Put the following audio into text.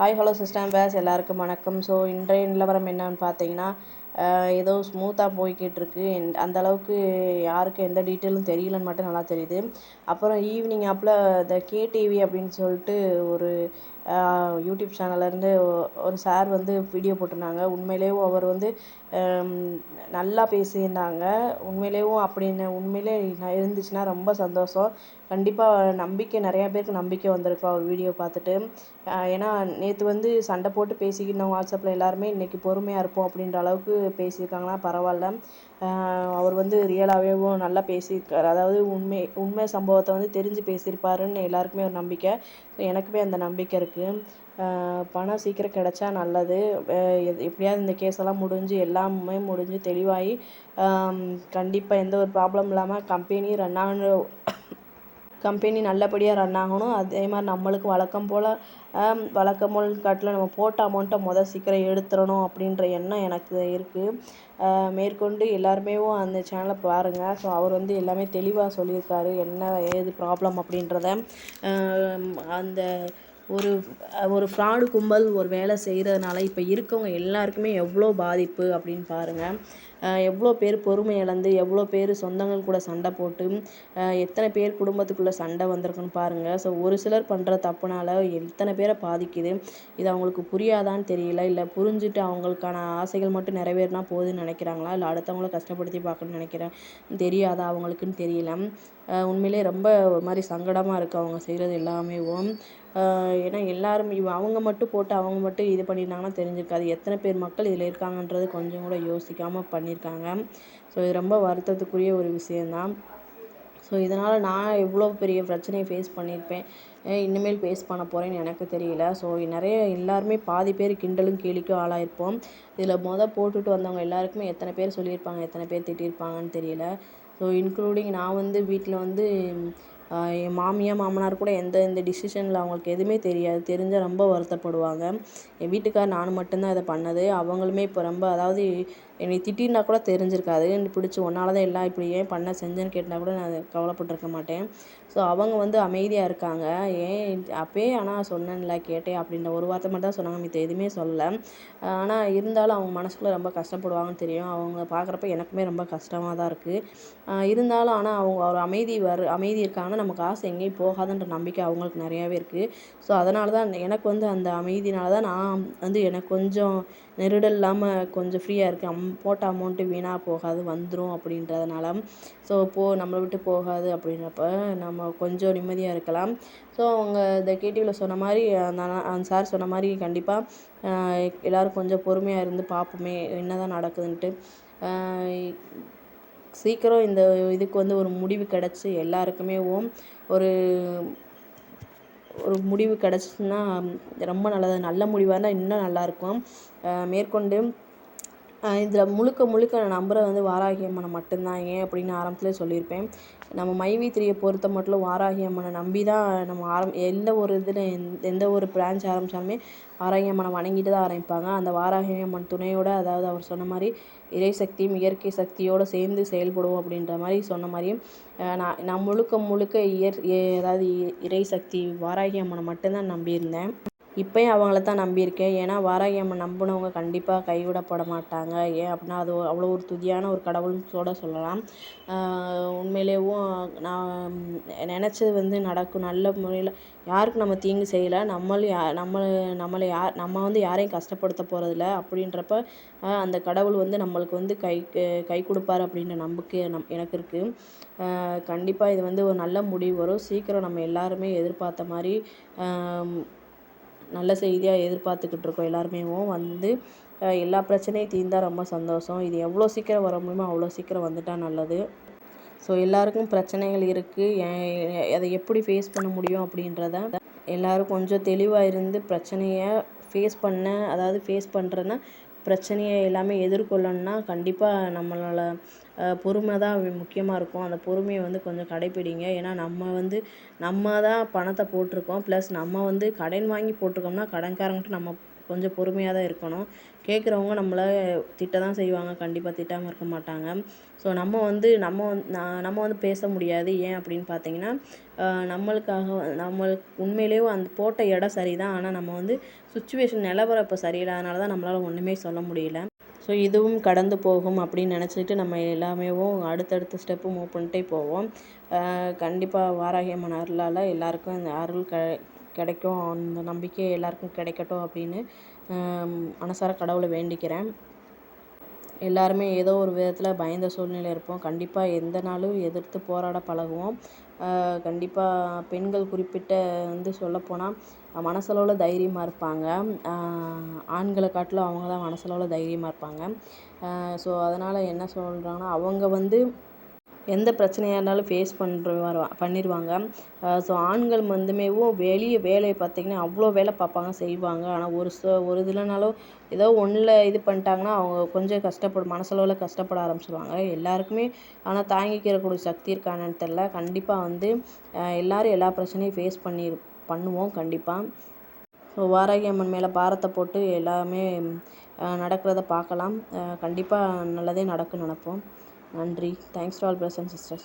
Hi hello system base எல்லாருக்கும் வணக்கம். So இன்றைய நிலவரம் என்னன்னு பார்த்தீங்கன்னா ஏதோ ஸ்மூத்தாக போய்கிட்டு இருக்கு அந்த அளவுக்கு யாருக்கும் எந்த டீட்டெயிலும் தெரியலன்னு மட்டும் நல்லா தெரியுது. அப்புறம் ஈவினிங் ஆப்பில் இந்த கேடிவி அப்படின்னு சொல்லிட்டு ஒரு யூடியூப் சேனல்லேருந்து ஒரு சார் வந்து வீடியோ போட்டிருந்தாங்க. உண்மையிலேயும் அவர் வந்து நல்லா பேசியிருந்தாங்க. உண்மையிலேயும் அப்படின்னு உண்மையிலே இருந்துச்சுன்னா ரொம்ப சந்தோஷம். கண்டிப்பாக நம்பிக்கை நிறையா பேருக்கு நம்பிக்கை வந்திருக்கும் அவர் வீடியோ பார்த்துட்டு. ஏன்னா நேற்று வந்து சண்டை போட்டு பேசிக்கிட்டோம் வாட்ஸ்அப்பில் எல்லாருமே இன்றைக்கி பொறுமையாக இருப்போம் அப்படின்ற அளவுக்கு பேசியிருக்காங்கன்னா பரவாயில்ல. அவர் வந்து ரியலாகவேவும் நல்லா பேசியிருக்கார். அதாவது உண்மை உண்மை சம்பவத்தை வந்து தெரிஞ்சு பேசியிருப்பாருன்னு எல்லாருக்குமே ஒரு நம்பிக்கை. எனக்குமே அந்த நம்பிக்கை இருக்குது பணம் சீக்கிரம் கிடச்சா நல்லது. எப்படியாவது இந்த கேஸெல்லாம் முடிஞ்சு எல்லாமே முடிஞ்சு தெளிவாகி கண்டிப்பாக எந்த ஒரு ப்ராப்ளம் இல்லாமல் கம்பெனி ரன் ஆகணும். கம்பெனி நல்லபடியாக ரன் ஆகணும். அதே மாதிரி நம்மளுக்கு வழக்கம் போல் வழக்கம் போல் காட்டில் நம்ம போட்ட அமௌண்ட்டை மொதல் சீக்கிரம் எடுத்துடணும் அப்படின்ற எண்ணம் எனக்கு இருக்குது மேற்கொண்டு எல்லாருமே அந்த சேனலை பாருங்கள் ஸோ அவர் வந்து எல்லாமே தெளிவாக சொல்லியிருக்காரு. என்ன ஏது ப்ராப்ளம் அப்படின்றத. அந்த ஒரு ஒரு ஃப்ராடு கும்பல் ஒரு வேலை செய்கிறதுனால இப்போ இருக்கவங்க எல்லாருக்குமே எவ்வளோ பாதிப்பு அப்படின்னு பாருங்கள் எவ்வளோ பேர் பொறுமை இழந்து எவ்வளோ பேர் சொந்தங்கள் கூட சண்டை போட்டு எத்தனை பேர் குடும்பத்துக்குள்ளே சண்டை வந்திருக்குன்னு பாருங்கள் ஸோ ஒரு சிலர் பண்ணுற தப்புனால எத்தனை பேரை பாதிக்குது? இது அவங்களுக்கு புரியாதான்னு தெரியல. இல்லை புரிஞ்சுட்டு அவங்களுக்கான ஆசைகள் மட்டும் நிறைவேறினா போதுன்னு நினைக்கிறாங்களா? இல்லை அடுத்தவங்கள கஷ்டப்படுத்தி பார்க்கணுன்னு நினைக்கிறேன். தெரியாதா அவங்களுக்குன்னு தெரியல. உண்மையிலே ரொம்ப ஒரு மாதிரி சங்கடமாக இருக்குது அவங்க செய்கிறது எல்லாமேவும். ஏன்னா எல்லாரும் இவ அவங்க மட்டும் போட்டு அவங்க மட்டும் இது பண்ணியிருந்தாங்கன்னா தெரிஞ்சிருக்காது. எத்தனை பேர் மக்கள் இதில் இருக்காங்கன்றது கொஞ்சம் கூட யோசிக்காமல் பண்ணியிருக்காங்க. ஸோ இது ரொம்ப வருத்தத்துக்குரிய ஒரு விஷயந்தான் ஸோ இதனால் நான் எவ்வளோ பெரிய பிரச்சனையை ஃபேஸ் பண்ணியிருப்பேன். இனிமேல் ஃபேஸ் பண்ண போகிறேன்னு எனக்கு தெரியல. ஸோ நிறைய எல்லாருமே பாதி பேர் கிண்டலும் கேலிக்கும் ஆளாயிருப்போம். இதில் மொதல் போட்டுட்டு வந்தவங்க எல்லாருக்குமே எத்தனை பேர் சொல்லியிருப்பாங்க எத்தனை பேர் திட்டியிருப்பாங்கன்னு தெரியல. ஸோ இன்க்ளூடிங் நான் வந்து வீட்டில் வந்து என் மாமியார் மாமனார் கூட எந்த இந்த டிசிஷனில் அவங்களுக்கு எதுவுமே தெரியாது. தெரிஞ்சால் ரொம்ப வருத்தப்படுவாங்க. என் வீட்டுக்கார் நான் மட்டும்தான் இதை பண்ணது. அவங்களுமே இப்போ ரொம்ப அதாவது என்னை திட்டிருந்தா கூட தெரிஞ்சிருக்காது. பிடிச்சி உன்னால தான் எல்லாம் இப்படி ஏன் பண்ண செஞ்சேன்னு கேட்டால் கூட நான் கவலைப்பட்டிருக்க மாட்டேன். ஸோ அவங்க வந்து அமைதியாக இருக்காங்க. ஏன் அப்போயே ஆனால் சொன்னேன்ல கேட்டேன் அப்படின்ற ஒரு வார்த்தை மட்டும் தான் சொன்னாங்க. மித்த எதுவுமே சொல்லலை. ஆனால் இருந்தாலும் அவங்க மனசுக்குள்ளே ரொம்ப கஷ்டப்படுவாங்கன்னு தெரியும். அவங்க பார்க்குறப்ப எனக்குமே ரொம்ப கஷ்டமாக தான் இருக்குது இருந்தாலும் ஆனால் அவங்க ஒரு அமைதி வரு அமைதி இருக்காங்கன்னா நம்ம காசு எங்கேயும் போகாதுன்ற நம்பிக்கை அவங்களுக்கு நிறையாவே இருக்குது ஸோ அதனால தான் எனக்கு வந்து அந்த அமைதினால தான் நான் வந்து எனக்கு கொஞ்சம் நெருடல் இல்லாமல் கொஞ்சம் ஃப்ரீயாக இருக்குது அம் போட்ட அமௌண்ட்டு வீணாக போகாது வந்துடும் அப்படின்றதுனால. ஸோ போ நம்மளை விட்டு போகாது அப்படின்றப்ப நம்ம கொஞ்சம் நிம்மதியாக இருக்கலாம். ஸோ அவங்க இந்த கேடிவியில் சொன்ன மாதிரி அந்த அந்த சார் சொன்ன மாதிரி கண்டிப்பாக எல்லோரும் கொஞ்சம் பொறுமையாக இருந்து பார்ப்போமே என்ன தான் நடக்குதுன்ட்டு சீக்கிரம் இந்த இதுக்கு வந்து ஒரு முடிவு கிடச்சி எல்லாருக்குமே ஒரு ஒரு முடிவு கிடச்சிச்சின்னா ரொம்ப நல்லது. நல்ல முடிவாக இருந்தால் இன்னும் நல்லாயிருக்கும் மேற்கொண்டு இதில் முழுக்க முழுக்க நான் நம்புகிறது வந்து வாராகி அம்மனை மட்டும்தான். ஏன் அப்படின்னு ஆரம்பத்திலே சொல்லியிருப்பேன். நம்ம மைவி த்ரீயை பொறுத்த மட்டும் வாராகி அம்மனை நம்பி தான் நம்ம ஆரம் எந்த ஒரு இதில் எந்த ஒரு பிரான்ச் ஆரம்பித்தாலுமே வாராகி அம்மனை வணங்கிட்டு தான் ஆரம்பிப்பாங்க. அந்த வாராகி அம்மன் துணையோடு அதாவது அவர் சொன்ன மாதிரி இறை சக்தியும் இயற்கை சக்தியோடு சேர்ந்து செயல்படுவோம் அப்படின்ற மாதிரி சொன்ன மாதிரியும் நான் நான் முழுக்க முழுக்க இயற் அதாவது இறை சக்தி வாராகி அம்மனை மட்டும்தான் நம்பியிருந்தேன். இப்போயும் அவங்கள தான் நம்பியிருக்கேன். ஏன்னா வாராகி அம்மன் நம்பினவங்க கண்டிப்பாக கைவிடப்பட மாட்டாங்க ஏன் அப்படின்னா அது அவ்வளோ ஒரு துதியான ஒரு கடவுள்னு கூட சொல்லலாம். உண்மையிலேயும் நான் நினச்சது வந்து நடக்கும். நல்ல முறையில் யாருக்கும் நம்ம தீங்கு செய்யலை. நம்மளும் யா நம்ம நம்மளை யார் நம்ம வந்து யாரையும் கஷ்டப்படுத்த போகிறதில்ல அப்படின்றப்ப அந்த கடவுள் வந்து நம்மளுக்கு வந்து கை கை கொடுப்பாரு அப்படின்ற நம்பிக்கை நம் எனக்கு இருக்குது கண்டிப்பாக இது வந்து ஒரு நல்ல முடிவு வரும். சீக்கிரம் நம்ம எல்லாருமே எதிர்பார்த்த மாதிரி நல்ல செய்தியாக எதிர்பார்த்துக்கிட்டு இருக்கோம் எல்லாருமே. வந்து எல்லா பிரச்சனையும் தீர்ந்தால் ரொம்ப சந்தோஷம். இது எவ்வளோ சீக்கிரம் வர முடியுமோ அவ்வளோ சீக்கிரம் வந்துட்டால் நல்லது. ஸோ எல்லாருக்கும் பிரச்சனைகள் இருக்குது அதை எப்படி ஃபேஸ் பண்ண முடியும் அப்படின்றத எல்லோரும் கொஞ்சம் தெளிவாக இருந்து பிரச்சனையை ஃபேஸ் பண்ண அதாவது ஃபேஸ் பண்ணுறேன்னா பிரச்சனையை எல்லாமே எதிர்கொள்ளணும்னா கண்டிப்பாக நம்மளால் பொறுமை தான் முக்கியமாக இருக்கும். அந்த பொறுமையை வந்து கொஞ்சம் கடைப்பிடிங்க. ஏன்னா நம்ம வந்து நம்ம தான் பணத்தை போட்டிருக்கோம். ப்ளஸ் நம்ம வந்து கடன் வாங்கி போட்டிருக்கோம்னா கடன்காரங்கிட்ட நம்ம கொஞ்சம் பொறுமையாக தான் இருக்கணும். கேட்குறவங்க நம்மளை திட்ட தான் செய்வாங்க. கண்டிப்பாக திட்டாமல் இருக்க மாட்டாங்க. ஸோ நம்ம வந்து நம்ம வந்து நான் நம்ம வந்து பேச முடியாது. ஏன் அப்படின்னு பார்த்தீங்கன்னா நம்மளுக்காக நம்மளுக்கு உண்மையிலேயே அந்த போட்ட இடம் சரி தான் ஆனால் நம்ம வந்து சுச்சுவேஷன் நிலவரம் இப்போ சரியில்லாதனால தான் நம்மளால் ஒன்றுமே சொல்ல முடியல. ஸோ இதுவும் கடந்து போகும் அப்படின்னு நினச்சிட்டு நம்ம எல்லாமேவும் அடுத்தடுத்த ஸ்டெப்பு மூவ் பண்ணிட்டே போவோம். கண்டிப்பாக வாராகி அம்மன் அருளால் எல்லாருக்கும் இந்த அருள் க கிடைக்கும். அந்த நம்பிக்கை எல்லாருக்கும் கிடைக்கட்டும் அப்படின்னு மனசார கடவுளை வேண்டிக்கிறேன். எல்லாருமே ஏதோ ஒரு விதத்தில் பயந்த சூழ்நிலை இருப்போம். கண்டிப்பாக எந்த நாளும் எதிர்த்து போராட பழகுவோம். கண்டிப்பாக பெண்கள் குறிப்பிட்ட வந்து சொல்லப்போனால் மனசளவில் தைரியமாக இருப்பாங்க. ஆண்களை காட்டிலும் அவங்க தான் மனசளவில் தைரியமாக இருப்பாங்க. ஸோ அதனால் என்ன சொல்கிறாங்கன்னா அவங்க வந்து எந்த பிரச்சனையாக இருந்தாலும் ஃபேஸ் பண்ணுற பண்ணிடுவாங்க ஸோ ஆண்கள் வந்துமேவும் வெளியே வேலையை பார்த்திங்கன்னா அவ்வளோ வேலை பார்ப்பாங்க செய்வாங்க. ஆனால் ஒரு ச ஒரு இதுலனாலும் ஏதோ ஒன்றில் இது பண்ணிட்டாங்கன்னா அவங்க கொஞ்சம் கஷ்டப்படும் மனசளவில் கஷ்டப்பட ஆரம்பிச்சிருவாங்க. எல்லாருக்குமே ஆனால் தாங்கிக்கிறக்கூடிய சக்தி இருக்கான்னு தெரில கண்டிப்பாக வந்து எல்லோரும் எல்லா பிரச்சனையும் ஃபேஸ் பண்ணி பண்ணுவோம் கண்டிப்பாக ஸோ வாராகி அம்மன் மேலே பாரத்தை போட்டு எல்லாமே நடக்கிறத பார்க்கலாம். கண்டிப்பாக நல்லதே நடக்கும்னு நினைப்போம். நன்றி thanks to all brothers and sisters